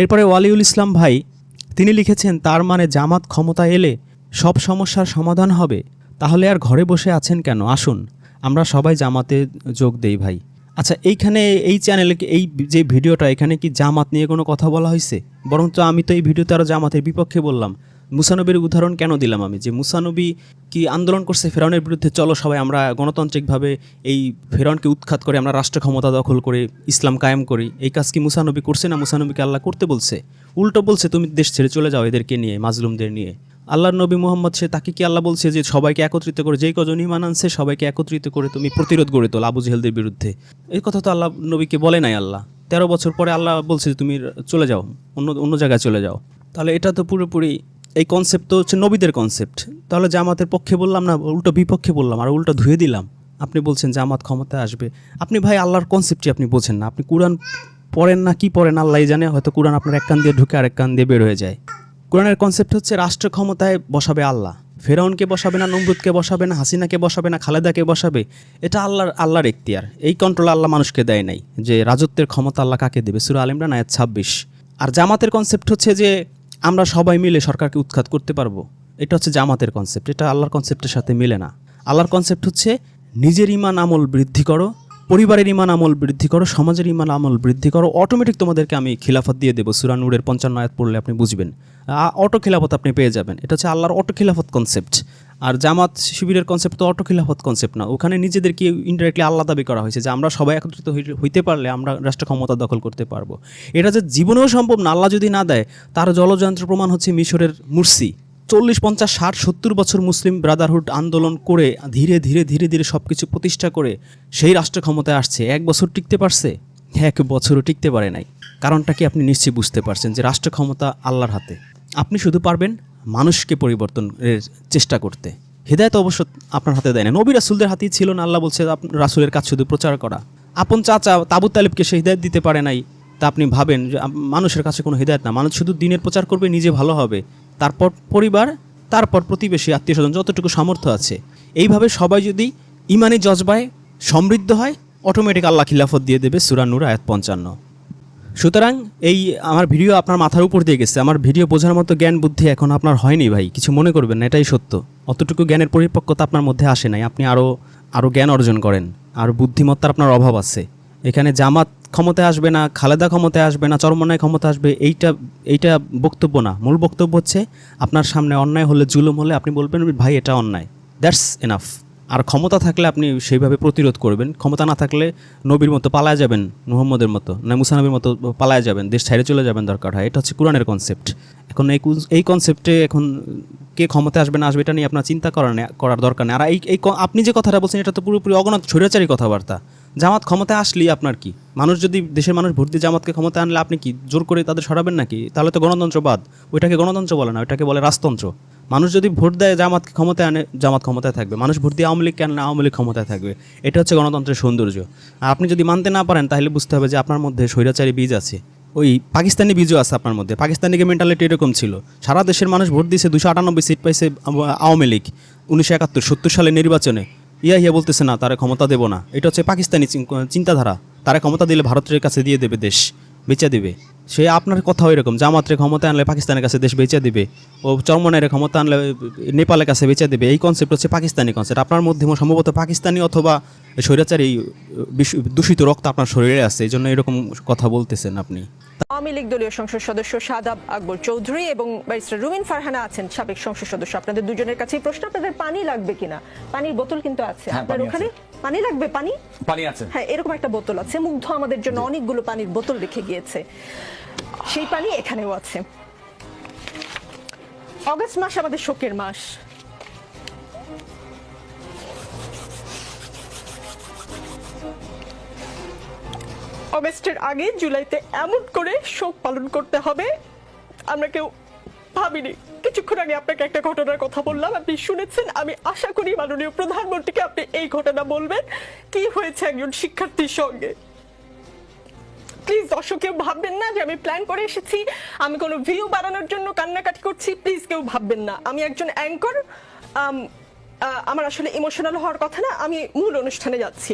এরপরে ওয়ালিউল ইসলাম ভাই, তিনি লিখেছেন, তার মানে জামাত ক্ষমতা এলে সব সমস্যার সমাধান হবে। তাহলে আর ঘরে বসে আছেন কেন? আসুন, আমরা সবাই জামাতে যোগ দেই ভাই। আচ্ছা এইখানে এই চ্যানেলে এই যে ভিডিওটা, এখানে কি জামাত নিয়ে কোনো কথা বলা হয়েছে বরঞ্চ আমি তো এই ভিডিওতে আরও জামাতের বিপক্ষে বললাম। মুসানবীর উদাহরণ কেন দিলাম আমি? যে মুসানবী কি আন্দোলন করছে ফেরাউনের বিরুদ্ধে, চলো সবাই আমরা গণতান্ত্রিকভাবে এই ফেরাউনকে উৎখাত করে আমরা রাষ্ট্র ক্ষমতা দখল করে ইসলাম কায়েম করি। এই কাজ কি মুসানবী করছে না মুসানবীকে আল্লাহ করতে বলছে? উল্টো বলছে, তুমি দেশ ছেড়ে চলে যাও এদেরকে নিয়ে, মাজলুমদের নিয়ে। আল্লাহর নবী মোহাম্মদ, সে তাকে কি আল্লাহ বলছে যে সবাইকে একত্রিত করে, যেই কজন ইমান আনছে, সবাইকে একত্রিত করে তুমি প্রতিরোধ গড়ে তোল আবু জেহেলদের বিরুদ্ধে? এই কথা তো আল্লাহ নবীকে বলে নাই আল্লাহ। তেরো বছর পরে আল্লাহ বলছে তুমি চলে যাও, অন্য অন্য জায়গায় চলে যাও। তাহলে এটা তো পুরোপুরি এই কনসেপ্ট তো হচ্ছে নবীদের কনসেপ্ট তাহলে জামাতের পক্ষে বললাম না, উল্টো বিপক্ষে বললাম, আর উল্টো ধুয়ে দিলাম। আপনি বলছেন জামাত ক্ষমতায় আসবে। আপনি ভাই আল্লাহর কনসেপ্টই আপনি বোঝেন না। আপনি কোরআন পড়েন না, কি পড়েন আল্লাহ জানে, হয়তো কোরআন আপনার এক কান দিয়ে ঢুকে আরেক কান দিয়ে বের হয়ে যায়। কোরআনের কনসেপ্ট হচ্ছে রাষ্ট্র ক্ষমতায় বসাবে আল্লাহ। ফেরাউনকে বসাবে না, নমরুদকে বসাবে না, হাসিনাকে বসাবে না, খালেদাকে বসাবে, এটা আল্লাহর আল্লাহর এখতিয়ার। এই কন্ট্রোল আল্লাহ মানুষকে দেয় নাই, যে রাজত্বের ক্ষমতা আল্লাহ কাকে দেবে? সুরা আলিমরান আয়াত ছাব্বিশ। আর জামাতের কনসেপ্ট হচ্ছে যে আমরা সবাই মিলে সরকারকে উৎখাত করতে পারব। এটা হচ্ছে জামাতের কনসেপ্ট এটা আল্লাহর কনসেপ্টের সাথে মিলে না। আল্লাহর কনসেপ্ট হচ্ছে নিজের ইমান আমল বৃদ্ধি করো, পরিবারের ইমান আমল বৃদ্ধি করো, সমাজের ইমান আমল বৃদ্ধি করো। অটোমেটিক তোমাদেরকে আমি খিলাফত দিয়ে দেবো। সুরানুরের পঞ্চান্ন আয়াত পড়লে আপনি বুঝবেন। অটো খিলাফত আপনি পেয়ে যাবেন। এটা হচ্ছে আল্লাহর অটো খিলাফত কনসেপ্ট আর জামাত শিবিরের কনসেপ্ট তো অটো খিলাফত কনসেপ্ট না। ওখানে নিজেদেরকে ইনডাইরেক্টলি আল্লাহ দাবি করা হয়েছে যে আমরা সবাই একত্রিত হইতে পারলে আমরা রাষ্ট্র ক্ষমতা দখল করতে পারব। এটা যে জীবনেও সম্ভব না, আল্লাহ যদি না দেয়, তার জলযন্ত্র প্রমাণ হচ্ছে মিশরের মুরসি। চল্লিশ, পঞ্চাশ, ষাট, সত্তর বছর মুসলিম ব্রাদারহুড আন্দোলন করে ধীরে ধীরে ধীরে ধীরে সব কিছু প্রতিষ্ঠা করে সেই রাষ্ট্র ক্ষমতায় আসছে। এক বছর টিকতে পারছে? এক বছরও টিকতে পারে নাই। কারণটা কি আপনি নিশ্চয়ই বুঝতে পারছেন যে রাষ্ট্র ক্ষমতা আল্লাহর হাতে। আপনি শুধু পারবেন মানুষকে পরিবর্তনের চেষ্টা করতে। হৃদায়ত অবশ্য আপনার হাতে দেয় না নবী রাসুলদের হাতেই ছিল না, আল্লাহ বলছে রাসূলের কাজ শুধু প্রচার করা। আপন চাচা তাবু তালিবকে সে হৃদায়ত দিতে পারে নাই। তা আপনি ভাবেন যে মানুষের কাছে কোনো হৃদায়ত না। মানুষ শুধু দিনের প্রচার করবে, নিজে ভালো হবে। তারপর পরিবার, তারপর প্রতিবেশী আত্মীয় স্বজন যতটুকু সামর্থ্য আছে। এইভাবে সবাই যদি ইমানি জজবায় সমৃদ্ধ হয় অটোমেটিক আল্লাহ খিলাফত দিয়ে দেবে, সুরা নূর আয়াত পঞ্চান্ন। সুতরাং এই আমার ভিডিও আপনার মাথার উপর দিয়ে গেছে। আমার ভিডিও বোঝার মতো জ্ঞান বুদ্ধি এখন আপনার হয়নি ভাই, কিছু মনে করবেন না, এটাই সত্য। অতটুকু জ্ঞানের পরিপক্কতা আপনার মধ্যে আসে নাই, আপনি আরও আরও জ্ঞান অর্জন করেন, আর বুদ্ধিমত্তার আপনার অভাব আছে। এখানে জামাত ক্ষমতায় আসবে না, খালেদা ক্ষমতায় আসবে না, চরমনায় ক্ষমতা আসবে, এইটা এইটা বক্তব্য না। মূল বক্তব্য হচ্ছে, আপনার সামনে অন্যায় হলে, জুলুম হলে আপনি বলবেন, ভাই, এটা অন্যায়। That's enough. আর ক্ষমতা থাকলে আপনি সেইভাবে প্রতিরোধ করবেন। ক্ষমতা না থাকলে নবীর মতো পালায় যাবেন, মুহম্মদের মতো না মুসানবীর মতো পালায় যাবেন, দেশ ছেড়ে চলে যাবেন দরকার হয়। এটা হচ্ছে কোরআনের কনসেপ্ট এখন এই এই কনসেপ্টে এখন কে ক্ষমতা আসবে না আসবে এটা নিয়ে আপনার চিন্তা করার করার দরকার নেই। আর এই এই আপনি যে কথাটা বলছেন এটা তো পুরোপুরি অগণত স্বৈরাচারী কথাবার্তা। জামাত ক্ষমতা আসলেই আপনার কি? মানুষ যদি দেশের মানুষ দিয়ে জামাতকে ক্ষমতা আনলে আপনি কি জোর করে তাদের সরাবেন নাকি? তাহলে তো গণতন্ত্রবাদ। ওইটাকে গণতন্ত্র বলে না, ওইটাকে বলে রাজতন্ত্র। মানুষ যদি ভোট দেয় জামাতকে ক্ষমতায় আনে, জামাত ক্ষমতায় থাকবে। মানুষ ভোট দিয়ে আওয়ামী লীগকে আনলে আওয়ামী লীগ ক্ষমতায় থাকবে। এটা হচ্ছে গণতন্ত্রের সৌন্দর্য। আর আপনি যদি মানতে না পারেন, তাহলে বুঝতে হবে যে আপনার মধ্যে স্বৈরাচারী বীজ আছে। ওই পাকিস্তানি বীজও আছে আপনার মধ্যে। পাকিস্তানিকে মেন্টালিটি এরকম ছিল। সারা দেশের মানুষ ভোট দিয়েছে দুশো আটানব্বই সিট পাইছে আওয়ামী লীগ। উনিশশো একাত্তর, সত্তর সালে নির্বাচনে। ইয়া ইয়া বলতেছে, না, তারা ক্ষমতা দেবো না। এটা হচ্ছে পাকিস্তানি চিন্তাধারা। তারা ক্ষমতা দিলে ভারতের কাছে দিয়ে দেবে দেশ। বেচে দিবে। সে আপনার কথাও এরকম জামাতের ক্ষমতা আনলে পাকিস্তানের কাছে দেশ বেচে দিবে ও চরমনের ক্ষমতা আনলে নেপালের কাছে বেচে দেবে এই কনসেপ্ট হচ্ছে পাকিস্তানি কনসেপ্ট আপনার মধ্যে সম্ভবত পাকিস্তানি অথবা স্বৈরাচারী দূষিত রক্ত আপনার শরীরে আছে এই জন্য এরকম কথা বলতেছেন আপনি। আওয়ামী লীগ দলীয় সংসদ সদস্য শাদাব আকবর চৌধুরী এবং ব্যারিস্টার রুমিন ফারহানা আছেন সাবেক সংসদ সদস্য। আপনাদের দুজনের কাছে প্রশ্ন আপনাদের পানি লাগবে কিনা? পানির বোতল কিন্তু আছে। হ্যাঁ, আপনার ওখানে? পানি লাগবে? পানি? পানি আছে। হ্যাঁ এরকম একটা বোতল আছে। মুগ্ধ আমাদের জন্য অনেকগুলো পানির বোতল রেখে গিয়েছে। সেই পানি এখানেও আছে। অগস্ট মাস আমাদের শোকের মাস। অগস্টের আগে জুলাইতে এমন করে শোক পালন করতে হবে আমরা কেউ ভাবিনি। কিছুক্ষণ আগে আপনাকে একটা ঘটনার কথা বললাম, আপনি শুনেছেন? আমি আশা করি মাননীয় প্রধানমন্ত্রীকে আপনি এই ঘটনা বলবেন। কি হয়েছে একজন শিক্ষার্থীর সঙ্গে? প্লিজ দর্শক, কেউ ভাববেন না যে আমি প্ল্যান করে এসেছি। আমি কোনো ভিউ বাড়ানোর জন্য কান্নাকাটি করছি। প্লিজ কেউ ভাববেন না। আমি একজন অ্যাঙ্কর আমার আসলে ইমোশনাল হওয়ার কথা না, আমি মূল অনুষ্ঠানে যাচ্ছি।